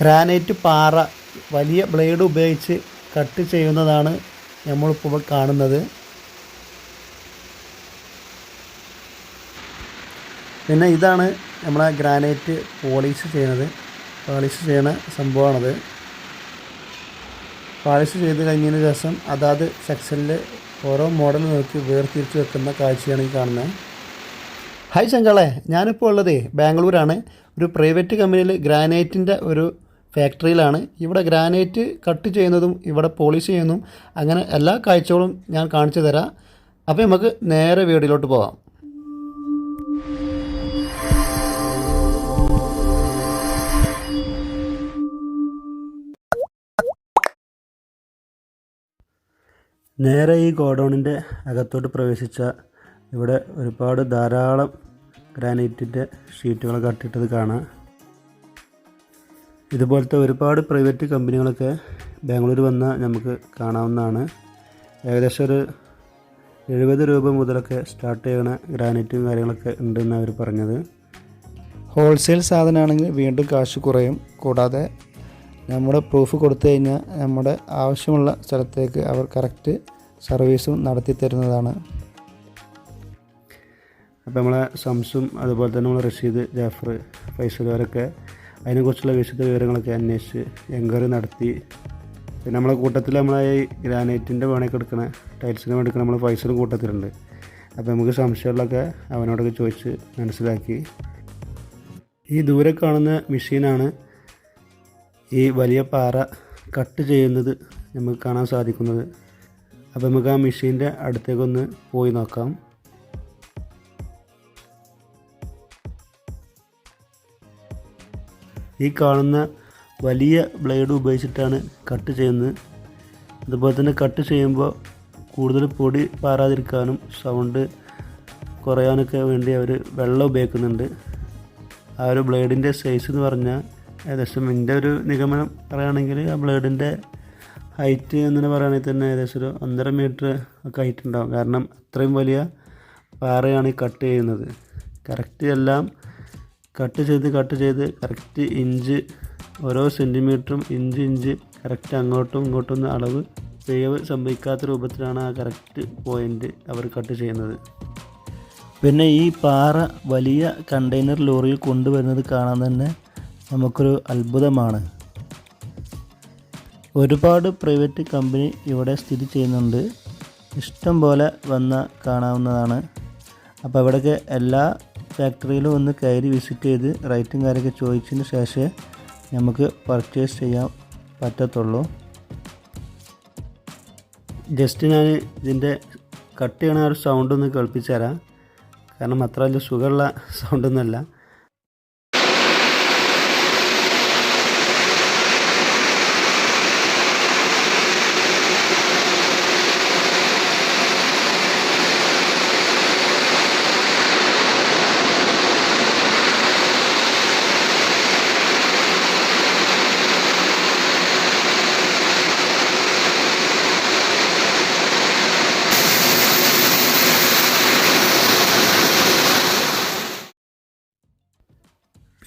Granite പാറ വലിയ blade ഉപയോഗിച്ച് കട്ട് ചെയ്യുന്നതാണ് നമ്മളിപ്പോൾ കാണുന്നത്. പിന്നെ ഇതാണ് നമ്മളെ ഗ്രാനൈറ്റ് പോളിഷ് ചെയ്യുന്നത്. പോളിഷ് ചെയ്യുന്ന സംഭവമാണത്. പോളിഷ് ചെയ്ത് കഴിഞ്ഞതിന് ശേഷം അതാത് സെക്ഷനിൽ ഓരോ മോഡൽ നോക്കി വേർതിരിച്ച് വെക്കുന്ന കാഴ്ചയാണ് ഈ കാണുന്നത്. ഹായ് ശങ്കളെ ഞാനിപ്പോൾ ഉള്ളത് ബാംഗ്ലൂരാണ്. ഒരു പ്രൈവറ്റ് കമ്പനിയിൽ ഗ്രാനൈറ്റിന്റെ ഒരു ഫാക്ടറിയിലാണ്. ഇവിടെ ഗ്രാനൈറ്റ് കട്ട് ചെയ്യുന്നതും ഇവിടെ പോളിഷ് ചെയ്യുന്നതും അങ്ങനെ എല്ലാ കാഴ്ചകളും ഞാൻ കാണിച്ചു തരാം. അപ്പോൾ നമുക്ക് നേരെ വീടിലോട്ട് പോകാം നേരെ ഈ ഗോഡൗണിന്റെ അകത്തോട്ട് പ്രവേശിച്ച ഇവിടെ ഒരുപാട് ധാരാളം ഗ്രാനൈറ്റിന്റെ ഷീറ്റുകൾ കട്ടിട്ടത് കാണാം. ഇതുപോലത്തെ ഒരുപാട് പ്രൈവറ്റ് കമ്പനികളൊക്കെ ബാംഗ്ലൂർ വന്നാൽ നമുക്ക് കാണാവുന്നതാണ്. ഏകദേശം ഒരു എഴുപത് രൂപ മുതലൊക്കെ സ്റ്റാർട്ട് ചെയ്യണ ഗ്രാനൈറ്റും കാര്യങ്ങളൊക്കെ ഉണ്ടെന്ന് അവർ പറഞ്ഞത്. ഹോൾസെയിൽ സാധനമാണെങ്കിൽ വീണ്ടും കാശ് കുറയും. കൂടാതെ നമ്മുടെ പ്രൂഫ് കൊടുത്തു കഴിഞ്ഞാൽ നമ്മുടെ ആവശ്യമുള്ള സ്ഥലത്തേക്ക് അവർ കറക്റ്റ് സർവീസും നടത്തി തരുന്നതാണ്. അപ്പോൾ നമ്മളെ സംസും അതുപോലെ തന്നെ നമ്മളെ റഷീദ് ജാഫർ ഫൈസൽ അവരൊക്കെ അതിനെക്കുറിച്ചുള്ള വിശദ വിവരങ്ങളൊക്കെ അന്വേഷിച്ച് എൻക്വയറി നടത്തി. പിന്നെ നമ്മളെ കൂട്ടത്തിൽ നമ്മളെ ഈ ഗ്രാനൈറ്റിന്റെ പണിയൊക്കെ എടുക്കണ ടൈൽസിന് വേണ്ടി എടുക്കണ നമ്മൾ ഫൈസലും കൂട്ടത്തിലുണ്ട്. അപ്പോൾ നമുക്ക് സംശയമുള്ളതൊക്കെ അവനോടൊക്കെ ചോദിച്ച് മനസ്സിലാക്കി. ഈ ദൂരെ കാണുന്ന മെഷീനാണ് ഈ വലിയ പാറ കട്ട് ചെയ്യുന്നത് നമുക്ക് കാണാൻ സാധിക്കുന്നത്. അപ്പോൾ നമുക്ക് ആ മെഷീന്റെ അടുത്തേക്കൊന്ന് പോയി നോക്കാം. ഈ കാണുന്ന വലിയ ബ്ലേഡ് ഉപയോഗിച്ചിട്ടാണ് കട്ട് ചെയ്യുന്നത്. അതുപോലെ തന്നെ കട്ട് ചെയ്യുമ്പോൾ കൂടുതൽ പൊടി പാറാതിരിക്കാനും സൗണ്ട് കുറയാനൊക്കെ വേണ്ടി അവർ വെള്ളം ഉപയോഗിക്കുന്നുണ്ട്. ആ ഒരു ബ്ലേഡിന്റെ സൈസ് എന്ന് പറഞ്ഞാൽ ഏകദേശം എന്റെ ഒരു നിഗമനം പറയുകയാണെങ്കിൽ ആ ബ്ലേഡിന്റെ ഹൈറ്റ് എന്ന് പറയുകയാണെങ്കിൽ തന്നെ ഏകദേശം ഒരു ഒന്നര മീറ്റർ ഒക്കെ ഹൈറ്റ് ഉണ്ടാവും. കാരണം അത്രയും വലിയ പാറയാണ് കട്ട് ചെയ്യുന്നത്. കറക്റ്റ് എല്ലാം കട്ട് ചെയ്ത് കട്ട് ചെയ്ത് കറക്റ്റ് ഇഞ്ച് ഓരോ സെന്റിമീറ്ററും ഇഞ്ച് ഇഞ്ച് കറക്റ്റ് അങ്ങോട്ടും ഇങ്ങോട്ടും അളവ് പിഴവ് സംഭവിക്കാത്ത രൂപത്തിലാണ് ആ കറക്റ്റ് പോയിന്റ് അവർ കട്ട് ചെയ്യുന്നത്. പിന്നെ ഈ പാറ വലിയ കണ്ടെയ്നർ ലോറിയിൽ കൊണ്ടുവരുന്നത് കാണാൻ തന്നെ നമുക്കൊരു അത്ഭുതമാണ്. ഒരുപാട് പ്രൈവറ്റ് കമ്പനി ഇവിടെ സ്ഥിതി ചെയ്യുന്നുണ്ട്. ഇഷ്ടം പോലെ വന്ന കാണാവുന്നതാണ്. അപ്പോൾ ഇവിടെയൊക്കെ എല്ലാ ഫാക്ടറിയിലും ഒന്ന് കയറി വിസിറ്റ് ചെയ്ത് റേറ്റും കാര്യമൊക്കെ ചോദിച്ചതിന് ശേഷമേ നമുക്ക് പർച്ചേസ് ചെയ്യാൻ പറ്റത്തുള്ളൂ. ജസ്റ്റ് ഞാൻ ഇതിന്റെ കട്ട് ചെയ്യണ ഒരു സൗണ്ട് ഒന്ന് കേൾപ്പിച്ചു തരാം. കാരണം അത്ര വലിയ സുഖമുള്ള സൗണ്ടൊന്നുമല്ല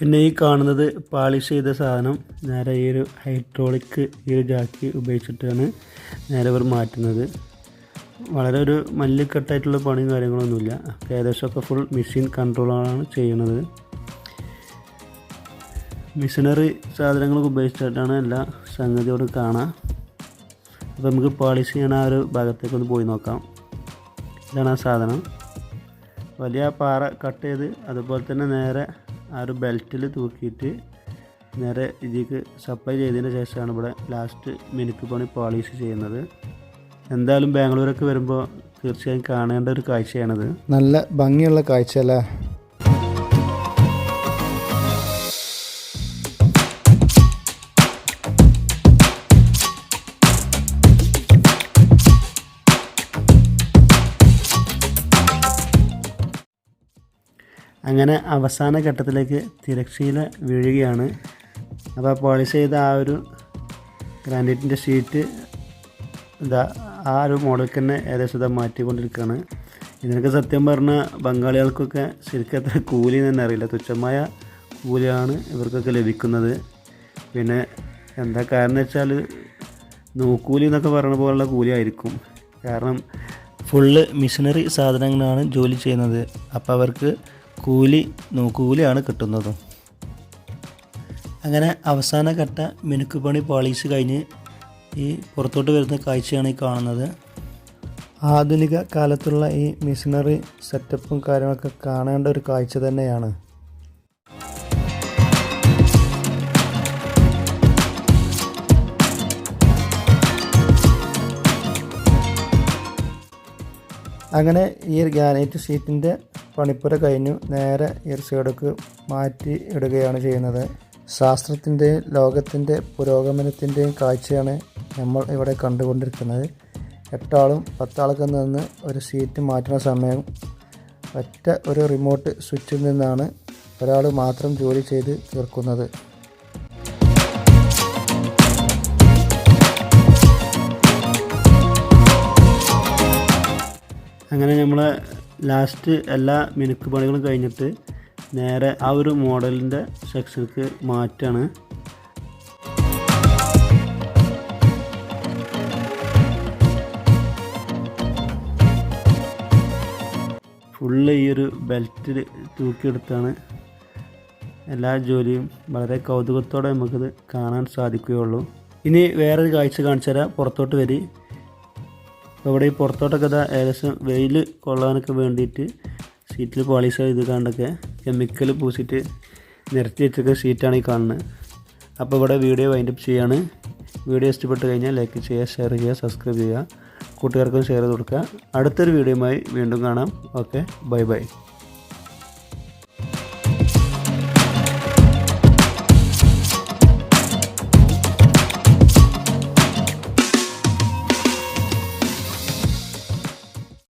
പിന്നെ ഈ കാണുന്നത് പാളിഷ് ചെയ്ത സാധനം. നേരെ ഈ ഒരു ഹൈഡ്രോളിക് ഈ ഒരു ജാക്കി ഉപയോഗിച്ചിട്ടാണ് നേരെ ഇവർ മാറ്റുന്നത്. വളരെ ഒരു മല്ലിക്കെട്ടായിട്ടുള്ള പണിയും കാര്യങ്ങളൊന്നുമില്ല. ഏകദേശമൊക്കെ ഫുൾ മെഷീൻ കൺട്രോളാണ് ചെയ്യുന്നത് മിഷനറി സാധനങ്ങളൊക്കെ ഉപയോഗിച്ചിട്ടാണ് എല്ലാ സംഗതിയോട് കാണാം. അപ്പോൾ നമുക്ക് പാളിഷ് ചെയ്യണ ആ ഒരു ഭാഗത്തേക്ക് ഒന്ന് പോയി നോക്കാം. ഇതാണ് ആ സാധനം. വലിയ പാറ കട്ട് ചെയ്ത് അതുപോലെ തന്നെ നേരെ ആ ഒരു ബെൽറ്റിൽ തൂക്കിയിട്ട് നേരെ ഇതിലേക്ക് സപ്ലൈ ചെയ്തതിന് ശേഷമാണ് ഇവിടെ ലാസ്റ്റ് മിനുക്ക് പണി പോളിഷ് ചെയ്യുന്നത്. എന്തായാലും ബാംഗ്ലൂരൊക്കെ വരുമ്പോൾ തീർച്ചയായും കാണേണ്ട ഒരു കാഴ്ചയാണിത്. നല്ല ഭംഗിയുള്ള കാഴ്ച അല്ലേ? അങ്ങനെ അവസാന ഘട്ടത്തിലേക്ക് തിരശ്ശീല വീഴുകയാണ്. അപ്പോൾ പോളിഷ് ചെയ്ത ആ ഒരു ഗ്രാനൈറ്റിന്റെ ഷീറ്റ് ഇതാ ആ ഒരു മോഡൽക്ക് തന്നെ ഏകദേശം ഇതാ മാറ്റിക്കൊണ്ടിരിക്കുകയാണ്. ഇതിനൊക്കെ സത്യം പറഞ്ഞാൽ ബംഗാളികൾക്കൊക്കെ ശരിക്കും അത്ര കൂലി തന്നെ അറിയില്ല. തുച്ഛമായ കൂലിയാണ് ഇവർക്കൊക്കെ ലഭിക്കുന്നത്. പിന്നെ എന്താ കാരണം വെച്ചാൽ നൂക്കൂലി എന്നൊക്കെ പറയുന്ന പോലുള്ള കൂലി ആയിരിക്കും. കാരണം ഫുള്ള് മിഷനറി സാധനങ്ങളാണ് ജോലി ചെയ്യുന്നത്. അപ്പോൾ അവർക്ക് കൂലി നോക്കുകൂലിയാണ് കിട്ടുന്നത്. അങ്ങനെ അവസാന ഘട്ട മിനുക്ക് പണി പോളിഷ് കഴിഞ്ഞ് ഈ പുറത്തോട്ട് വരുന്ന കാഴ്ചയാണ് ഈ കാണുന്നത്. ആധുനിക കാലത്തുള്ള ഈ മിഷനറി സെറ്റപ്പും കാര്യങ്ങളൊക്കെ കാണേണ്ട ഒരു കാഴ്ച തന്നെയാണ്. അങ്ങനെ ഈ ഒരു ഗ്രാനൈറ്റ് ഷീറ്റിന്റെ പണിപ്പുര കഴിഞ്ഞു. നേരെ ഈ മാറ്റി ഇടുകയാണ് ചെയ്യുന്നത്. ശാസ്ത്രത്തിന്റെയും ലോകത്തിന്റെ പുരോഗമനത്തിന്റെയും കാഴ്ചയാണ് നമ്മൾ ഇവിടെ കണ്ടുകൊണ്ടിരിക്കുന്നത്. എട്ടാളും പത്താളൊക്കെ നിന്ന് ഒരു സീറ്റ് മാറ്റുന്ന സമയം ഒറ്റ ഒരു റിമോട്ട് സ്വിച്ചിൽ നിന്നാണ് ഒരാൾ മാത്രം ജോലി ചെയ്ത് തീർക്കുന്നത്. അങ്ങനെ നമ്മൾ ലാസ്റ്റ് എല്ലാ മിനുക്ക് പണികളും കഴിഞ്ഞിട്ട് നേരെ ആ ഒരു മോഡലിന്റെ സെക്ഷനിലേക്ക് മാറ്റാണ്. ഫുള്ള് ഈ ഒരു ബെൽറ്റിൽ തൂക്കിയെടുത്താണ് എല്ലാ ജോലിയും. വളരെ കൗതുകത്തോടെ നമുക്കിത് കാണാൻ സാധിക്കുകയുള്ളൂ. ഇനി വേറൊരു കാഴ്ച കാണിച്ചു തരാം പുറത്തോട്ട് വരി. അപ്പോൾ ഇവിടെ ഈ പുറത്തോട്ടൊക്കെ ഇതാ ഏകദേശം വെയിൽ കൊള്ളാനൊക്കെ വേണ്ടിയിട്ട് സീറ്റിൽ പോളിഷ് ചെയ്ത് കണ്ടൊക്കെ കെമിക്കൽ പൂശിട്ട് നിരത്തി വെച്ചൊക്കെ സീറ്റാണ് ഈ കാണുന്നത് അപ്പോൾ ഇവിടെ വീഡിയോ വൈൻഡപ്പ് ചെയ്യാണ്. വീഡിയോ ഇഷ്ടപ്പെട്ട് കഴിഞ്ഞാൽ ലൈക്ക് ചെയ്യുക ഷെയർ ചെയ്യുക സബ്സ്ക്രൈബ് ചെയ്യുക. കൂട്ടുകാർക്കും ഷെയർ ചെയ്ത് കൊടുക്കുക. അടുത്തൊരു വീഡിയോയുമായി വീണ്ടും കാണാം. Okay bye bye